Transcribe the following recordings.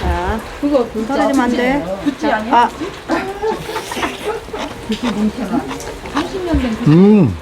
자, 그거 떨어지면 안 돼. 구찌 아니야? 아, 구찌 뭉쳐가 30년 된 음.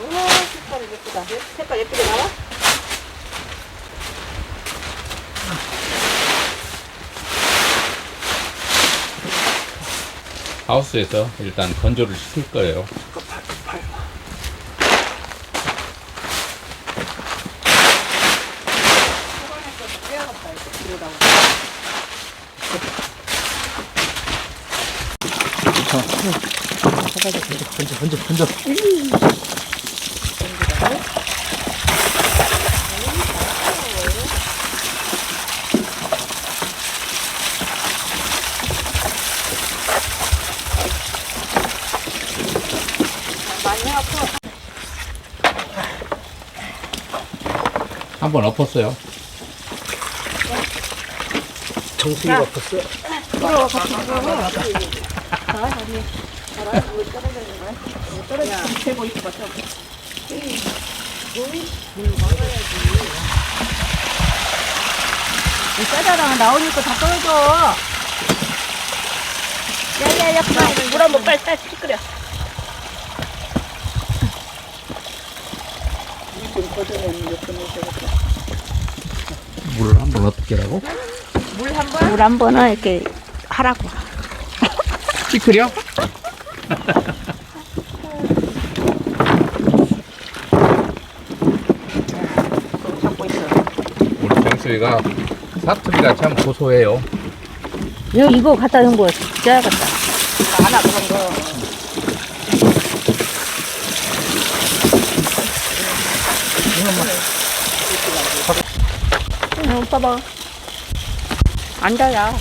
우와, 색깔 예쁘다. 색깔 예쁘게 나와? 하우스에서 일단 건조를 시킬 거예요. 건져, 건져, 건져. 한번 엎었어요. 정수기가 엎었어. 짜자랑 나오니까 다 떨어져. 야야야, 그만 물 한번 빨리 빨리 끓여. 물을 한 번 어떻게 하라고? 물 한 번? 물 한 번은 이렇게 하라고. 잡고 있어. 우리 정수이가 사투리가 참 고소해요. 여 이거 갖다 놓은 거 진짜 같다. 많아 그런 거. 응, 오빠 봐. 앉아야.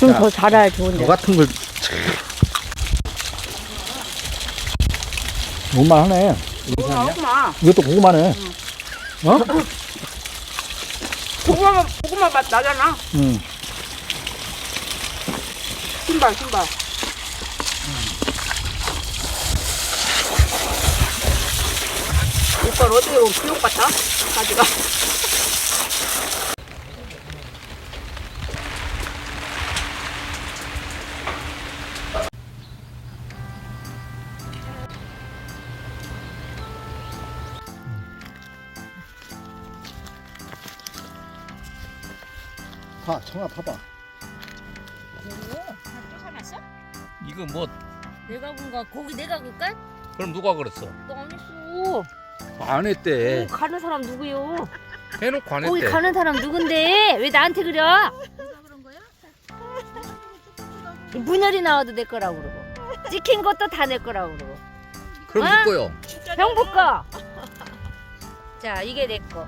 좀 자, 더 자라야 좋은데. 너 같은 걸 고구마하네. 고구마. 이것도 고구마네. 어? 고구마, 고구마 맛 나잖아. 응. 신발, 신발. 오빠 어떻게 보면 교육 같아? 가지가. 파, 청아 파봐. 쫓아냈어? 이거 뭐 내가 군가 고기 내가 군가? 그럼 누가 그랬어? 너안 했어. 안 했대. 가는 사람 누구요? 해놓고 안 거기 했대. 가는 사람 누군데? 왜 나한테 그래? 문열이 나와도 내 거라고 그러고 찍힌 것도 다 내 거라고 그러고 그럼 어? 누구요? 형부 거. 자 이게 내 거.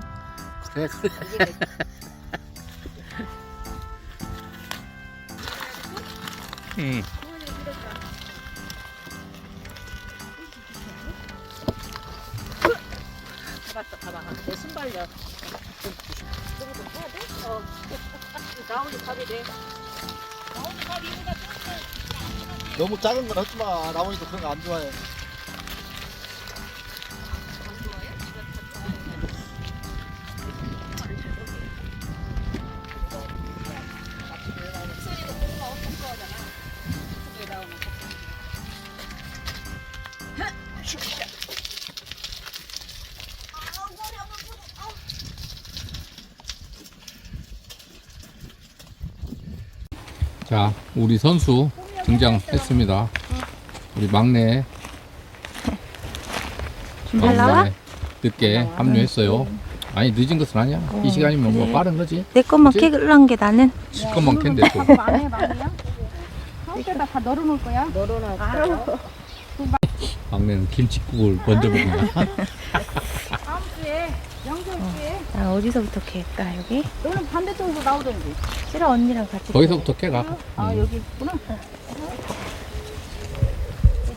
그래, 그래. 이게 내 거. 응. 잡았어 가봐. 내 신발려. 저거 좀 해야 돼? 어. 나오니 밥이 돼. 나오니 밥 이거다 너무 작은 건 하지 마. 나머지도 그런 거 안 좋아해. 우리 선수 등장했습니다. 우리 막내. 잘 나와? 막내 늦게 합류했어요. 아니 늦은 것은 아니야. 이 시간이면 뭐 빠른 거지. 내 것만 그치? 캐글란 게 나는 시커먼 캔데 또. 망해 망해야? 가운데다 다 널어놓을 거야? 너로나. 막내는 김치국을 먼저 먹는다. 다음 주에 명절 주에 아 어디서부터 캘까 여기? 너는 반대쪽에서 나오던지. 싫어 언니랑 같이. 거기서부터 깨가. 아 음. 여기 있구나.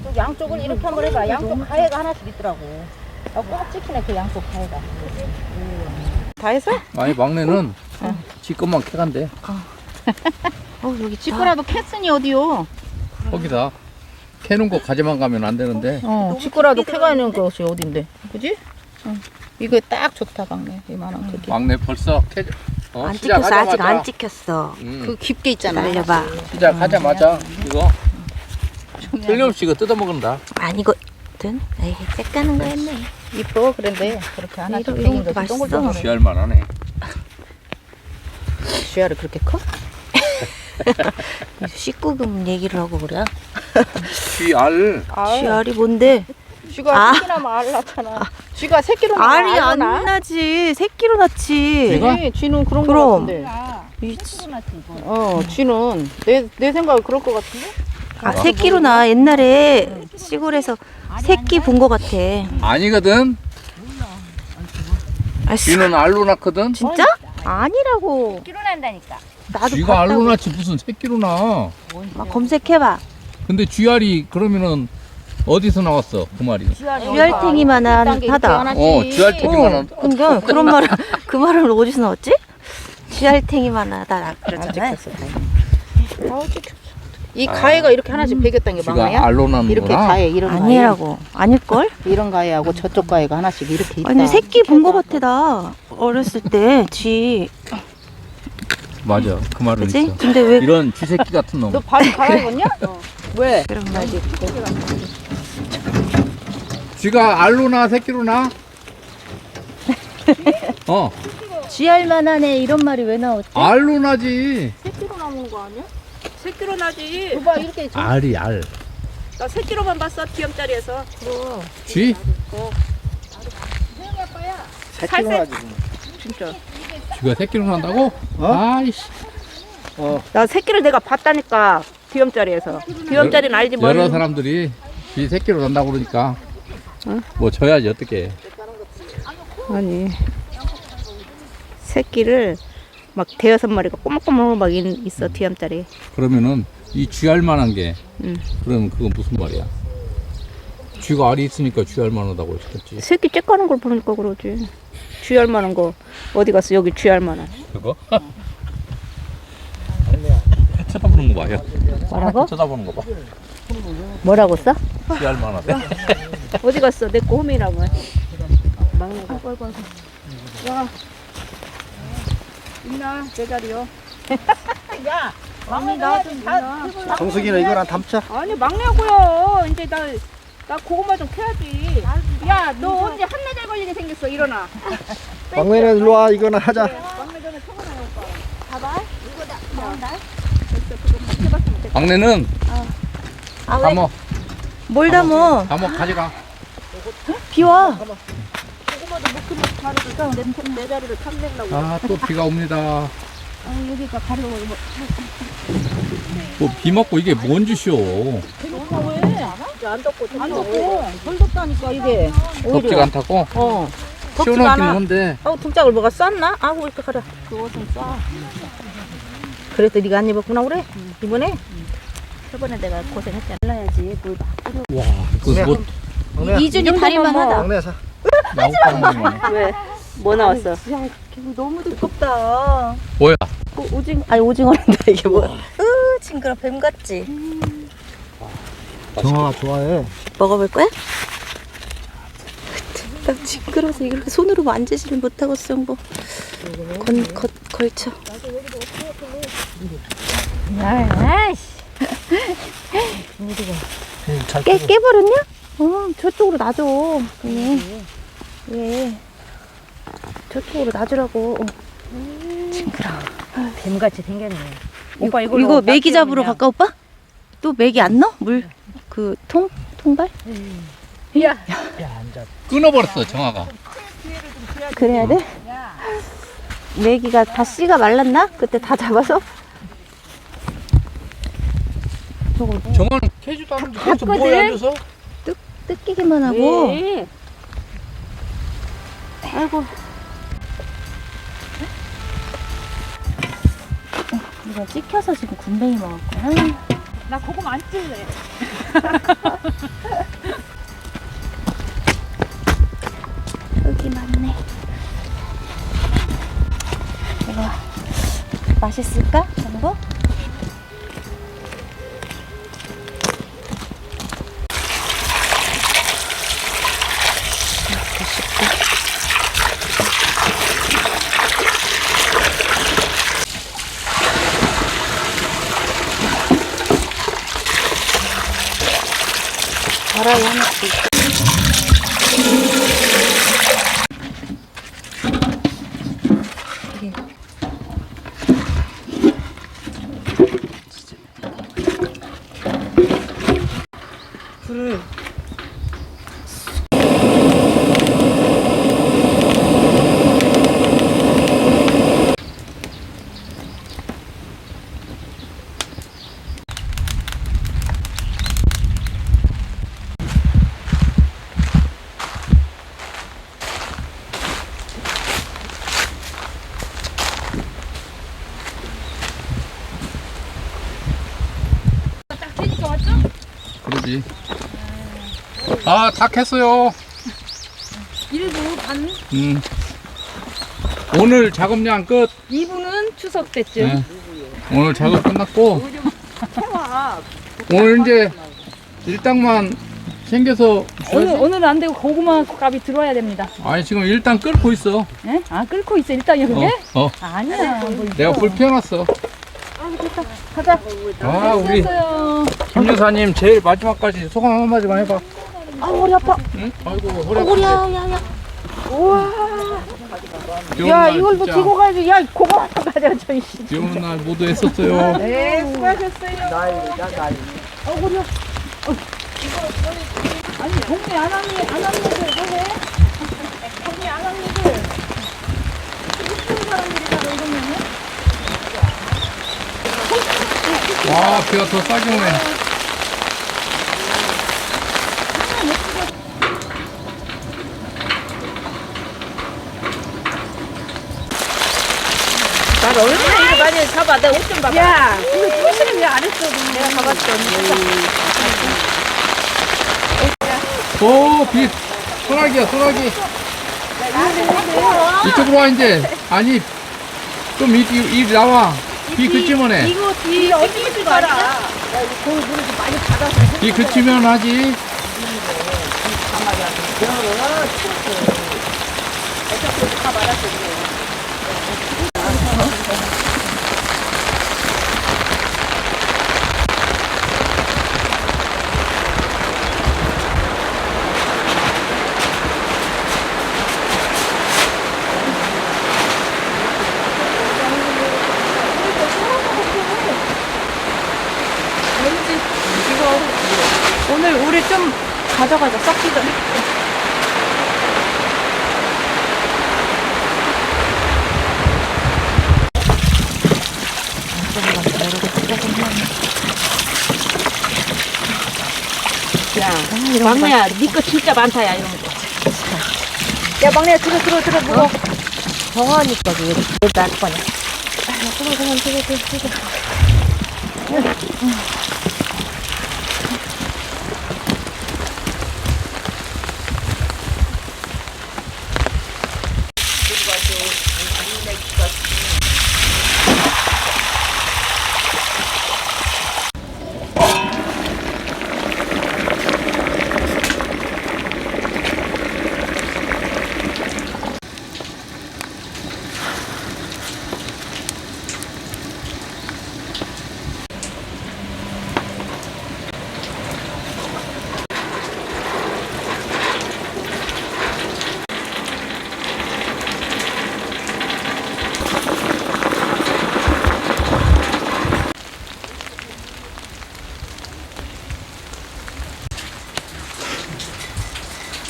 이쪽 양쪽을 이렇게 한번 해봐. 양쪽 가해가 하나씩 있더라고. 아, 꼭 찍히네 그 양쪽 가해가. 다 했어? 아니 막내는 지 것만 캐간대. 어 여기 지거라도 캐스니 어디요? 거기다 캐는 거 가지만 가면 안 되는데. 어, 지거라도 캐가 있는 것이 어딘데? 그지? 응. 이거 딱 좋다 강네 이만한 크기. 막내 벌써 캐. 어, 안 찍혔어 아직. 안 찍혔어. 음, 그 깊게 있잖아. 날려봐. 시작하자마자 이거 틀림없이 이거 뜯어먹는다. 아니거든. 에이 째까는 거였네. 이뻐 그런데 그렇게 하나씩 이런- 이런 것도 거지. 맛있어. 동글동글해. 쥐할만하네. 쥐알이 그렇게 커? 식구금 얘기를 하고 그래. 쥐알. 쥐알이 뭔데? 쥐가 아. 새끼나 말랐잖아. 쥐가 새끼로 알이 안 나지. 새끼로 낳지. 쥐가? 네, 쥐는 그런 거 그럼. 같은데. 이- 어, 쥐는 내 내 생각에 그럴 것 같은데. 아, 새끼로 낳아. 옛날에 시골에서 새끼 본 거 같아. 아니거든. 아, 쥐는 알로 낳거든. 진짜? 아니라고. 끼로 난다니까. 나도 쥐가 알로 봤다고. 낳지 무슨 새끼로 낳아. 막 검색해봐. 근데 쥐알이 그러면은 어디서 나왔어 그 말이? 쥐알탱이만 한- 하다. 어, 쥐알탱이만 어, 한- 근데 그런 말을 그 말을 어디서 나왔지? 쥐알탱이만 하다 나안 그러잖아. 찍혔어. 다행이다. 아. 이 가해가 이렇게 하나씩 베겼다는 게 쥐가 망아야? 알로 이렇게. 가해 이런 가해. 아니라고. 아닐 걸? 이런 가해하고 저쪽 가해가 하나씩 이렇게 있다. 아니 새끼 본 거 같아 나 어렸을 때쥐 맞아 그 말은 그지? 있어. 근데 왜 이런 쥐새끼 같은 놈. 너 발이 갈아입었냐? 왜? 그런 말이 쥐가 알로 낳아 새끼로 낳아? 어 쥐알만한 애 이런 말이 왜 나왔지? 알로 낳지. 새끼로 나오는 거 아니야? 새끼로 나지. 봐 이렇게 저- 알이 알. 나 새끼로만 봤어 기염자리에서. 쥐? 새끼로 나지. 진짜. 쥐가 새끼로 낳는다고? 어? 아이씨. 어, 나 새끼를 내가 봤다니까 기염자리에서. 기염자리는 알지 뭐. 여러 사람들이 쥐 새끼로 낳는다고 그러니까 뭐 져야지 어떻게? 아니 새끼를 막 대여섯 마리가 꼬막꼬막 막 있- 있어 뒤암짜리. 그러면은 이 쥐알만한 게 응. 그러면 그건 무슨 말이야? 쥐가 알이 있으니까 쥐알만하다고 시켰지. 새끼 째까는 걸 보니까 그러지. 쥐알 만한 거 어디 갔어 여기 쥐알 만한. 그거? 쳐다보는 거 봐요. 뭐라고? 쳐다보는 거 봐. 뭐라고 써? 쥐알만하대. 어디 갔어 내 꼬미라고. 막내가. 야. 있나 내 자리요. 야. 막내 나좀 정수기는 이거랑 담자. 아니 막내고요. 이제 나, 나 고구마 좀 캐야지. 야, 너 언제 한나절 걸리게 생겼어. 일어나. 막내는 일로 와. 이거는 하자. 막내 전에 청원해 오빠. 봐봐. 이거다. 나온다. 막내는 아, 왜? 담어, 뭘 담어? 담어 가져가. 비와. 고구마도 못 크면 가르쳐. 내, 내 자리를 탐내려고. 아 또 비가 옵니다. 아, 여기가 가려고. 뭐. 뭐 비 맞고 이게 뭔 짓이오? 엄마 왜? 이제 안 덥고. 안 덥고. 덜 덥다니까, 이게. 덥지가 않다고? 어. 덥지가 시원하긴 않아. 한데 어, 등짝을 뭐가 쌌나? 아우, 이렇게 가라. 그 옷은 싸. 그래서 네가 안 입었구나, 그래? 이번에? 저번에 내가 고생했잖아. 잘라야지. 물 막. 와 이거 뭐 막내, 이준이 다리만 하다. 막내 사. 나오고 왜? 뭐 나왔어? 너무 두껍다. 뭐야? 오, 오징, 아니, 오징어란다, 이게 뭐야? 으 징그러 뱀 같지? 정아 좋아해. 먹어볼 거야? 나 징그러서 이렇게 손으로 만지지를 못하겠어 뭐. 건, 거, 걸쳐. 아이씨. 잘 깨, 깨버렸냐? 어, 저쪽으로 놔줘. 예. 예. 저쪽으로 놔주라고. 어. 징그러. 뱀같이 생겼네. 오빠 이걸로 이거 메기 잡으러 갈까 오빠? 또 메기 안 넣어? 물 그 통? 통발? 야, 끊어버렸어 정아가. 그래야 돼? 메기가 다 씨가 말랐나? 그때 다 잡아서? 저거 정아는 캐지도 않는데 거기서? 뭐해 앉아서? 뜯기기만 하고. 네. 아이고. 이거 찍혀서 지금 군뱅이 먹었구나. 나 고구마 안 찔래. 여기 맞네. 이거 맛있을까? 이거? 달 아, 다 캤어요. 일부 반 음. 오늘 작업량 끝. 2부는 추석 때쯤. 네. 오늘 작업 끝났고. 오늘 이제 일당만 챙겨서 오늘 오늘은 안 되고 고구마 값이 들어와야 됩니다. 아니 지금 일당 끓고 있어. 예? 아 끓고 있어 일당이야 그게? 어, 어. 아니야. 뭐 내가 불 피워놨어. 가자. 아, 우리 됐어요. 김 여사님 제일 마지막까지 소감 한마디만 해봐. 아 허리 아파. 응? 아이고 허리 허리야 아프네. 야야. 우와. 야날 이걸 뭐 진짜 들고 가야지. 야 고구마 가져줘 이씨. 비 오는 날 모두 애썼어요. 네 수고하셨어요. 난리다 난리. 어 허리야. 어. 아니 동네 안 하는 안 하는 애들 뭐해? 동네 안 하는 애들. 이쁜 사람들이 다 이러면은. 와 비가 더 싸게 오네. 나 잡아. 내가 옷좀 봐봐. 야, 이거 표시는 왜안 했어? 내가 잡았어. 오 비 소나기야 소나기. 이쪽으로 와 이제. 아니 좀 이리 이리 나와. 비 그치면 해. 이거 뒤에 어떻게 줄 알아? 비 그치면 하지. 오늘 우리 좀 가져가자, 썩기 전에. 막내야, 네 거 진짜 많다, 야, 이런 거. 야, 막내야, 들어, 들어, 들어, 무거 정하니까 왜, 왜날 거냐. 들어, 그냥 들어, 들어, 들어.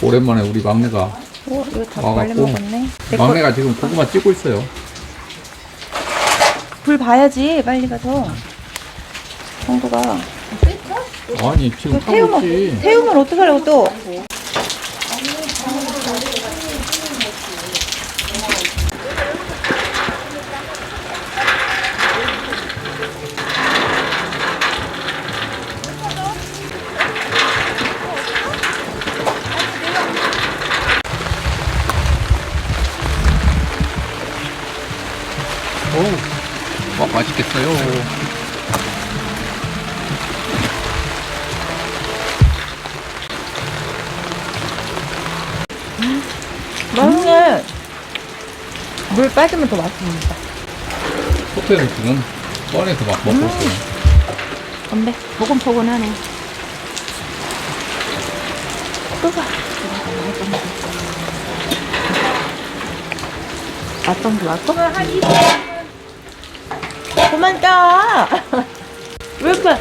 오랜만에 우리 막내가 오, 이거 다 와갖고. 빨리 먹었네. 내 거, 막내가 지금 고구마 찍고 있어요. 불 봐야지, 빨리 가서. 정도가. 아니 지금 타고 태우면, 있지. 태우면 어떡하려고 또. 물 빠지면 더 맛있습니다. 호텔은 지금 꺼내서 막 먹고 있어요. 건배. 보금보금하네. 뜨거. 맛좀 좋았어? 그만 짜. 왜 이렇게?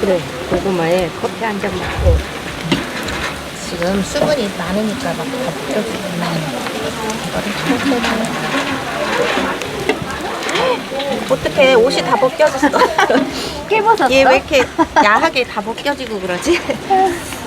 그래, 고구마에 커피 한 잔 먹고. 지금 수분이 많으니까 막 벗겨주구나. 어떻게 옷이 다 벗겨졌어? 깨벗었어? 얘 왜 이렇게 야하게 다 벗겨지고 그러지?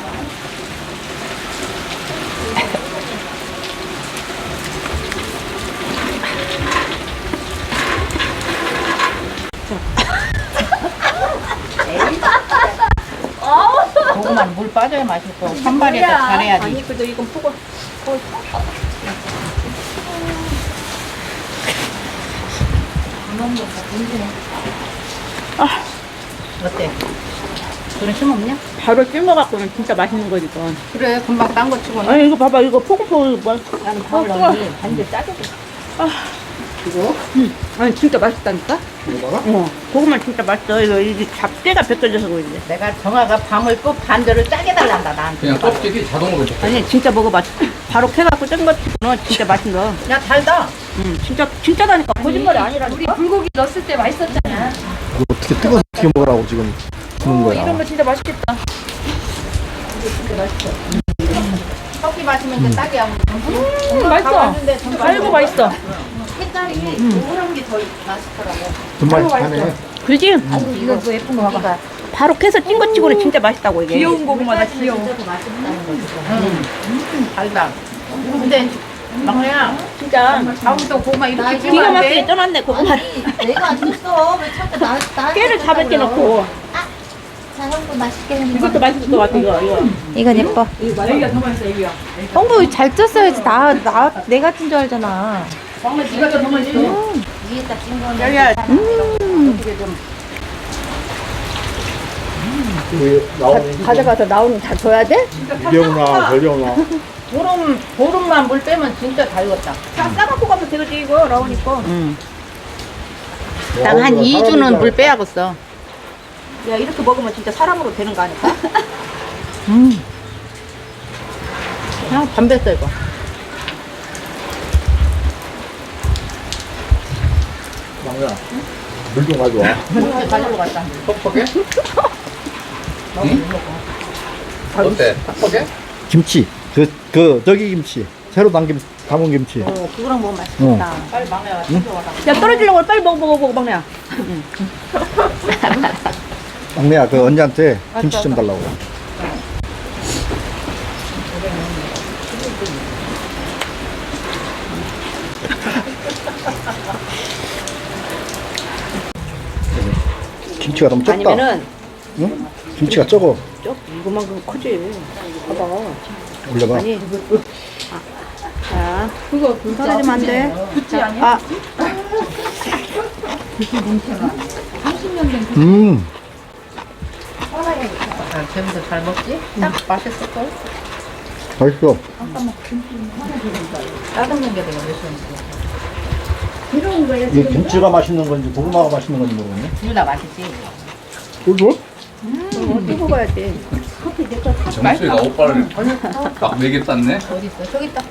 물 빠져야 맛있고 산발이 더 잘해야지. 아니, 그래도 이건 포고. 어때? 그런 심 없냐? 바로 찜어갖고는 진짜 맛있는 거지, 이건. 그래 금방 딴 거 치고는 아니, 이거 봐봐. 이거 포근포근. 뭐. 나는 밥을 넣니 반대 짜게 줘. 이거? 아니, 진짜 맛있다니까? 이거다가? 어. 고구마 진짜 맛있어. 이거, 이게 잡대가 벗겨져서 그런데. 내가 정아가 밤을 꼭 반대로 짜게 달란다 나한테. 그냥 껍질이 자동으로 돼. 아니, 진짜 먹어봐. 바로 캐갖고 짠거 치고는 진짜 맛있어. 야 달다. 응, 진짜, 진짜다니까. 거짓말이 아니라니까. 불고기 넣었을 때 맛있었잖아. 이거 어떻게 뜨거워서 어떻게 먹으라고 지금 주는 거야. 이런 거 진짜 맛있겠다. 커피 마시면 이제 딱이야. 음, 맛있어. 아이고, 맛있어. 색깔이 노란 게 더 맛있더라고. 정말 하네. 그지? 이거 뭐 예쁜 거 봐봐. 바로 캐서 찐거 치고는 진짜 맛있다고, 이게. 귀여운 고구마다 귀여워. 진짜 더 맛있다는 거지. 응. 달다. 근데 막내야 진짜. 다음부터 고구마 이렇게 기가 안 막히게 돼. 떠났네, 고구마. 내가 안 줬어. 왜 자꾸 나, 나. 깨를 다 뱉게 넣고. 자, 형도 맛있게 했는데. 이것도 맛있을 것 같아, 이거. 이거. 이건 예뻐. 여기가 더 맛있어 여기가. 형부 잘 쪘어야지. 나, 나, 내 같은 줄 알잖아. 위에다 찐 거는. 야야. 왜 나오는 가져가서 나오는 다 줘야 돼? 이려오나 걸려오나. 보름 보름만 물 빼면 진짜 다 익었다. 다 싸갖고 가면 되겠지, 이거, 나오니까. 딱한 2주는 물 빼야겠어. 야, 이렇게 먹으면 진짜 사람으로 되는 거 아닐까? 그냥 담배 써 이거. 막내야. 물 좀 가져와. 이렇게 가지러 갔다. 퍽퍽해? 응? 어때? 퍽퍽해? 김치. 그, 그, 저기 김치. 새로 담김, 담은 김치. 어, 그거랑 먹으면 맛있어. 어. 빨리 막내가 챙겨와라. 야, 떨어지려고 빨리 먹어, 먹어, 먹어, 막내야. 막내야, 그 언니한테 김치 좀 달라고. 김치가 너무 적다. 아니면은, 응? 김치가 적어. 쪽, 이거만큼 크지. 봐봐. 올려봐. 아니, 아, 자, 그거 떨어지면 안 돼. 자, 아, 음. 아, 잘 먹지? 딱 맛있을 걸. 맛있어. 따뜻는 게 되게 맛있는데. 이게 김치가 맛있는 건지 고구마가 맛있는 건지 모르겠네. 둘 다 맛있지. 그죠? 정수이가 오빠를 딱 매개 땄네. 어디 있어? 저기 있다.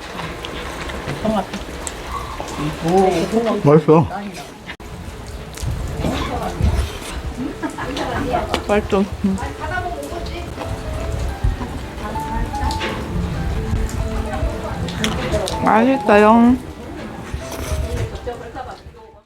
맛있어. 맛있어. 맛있어요.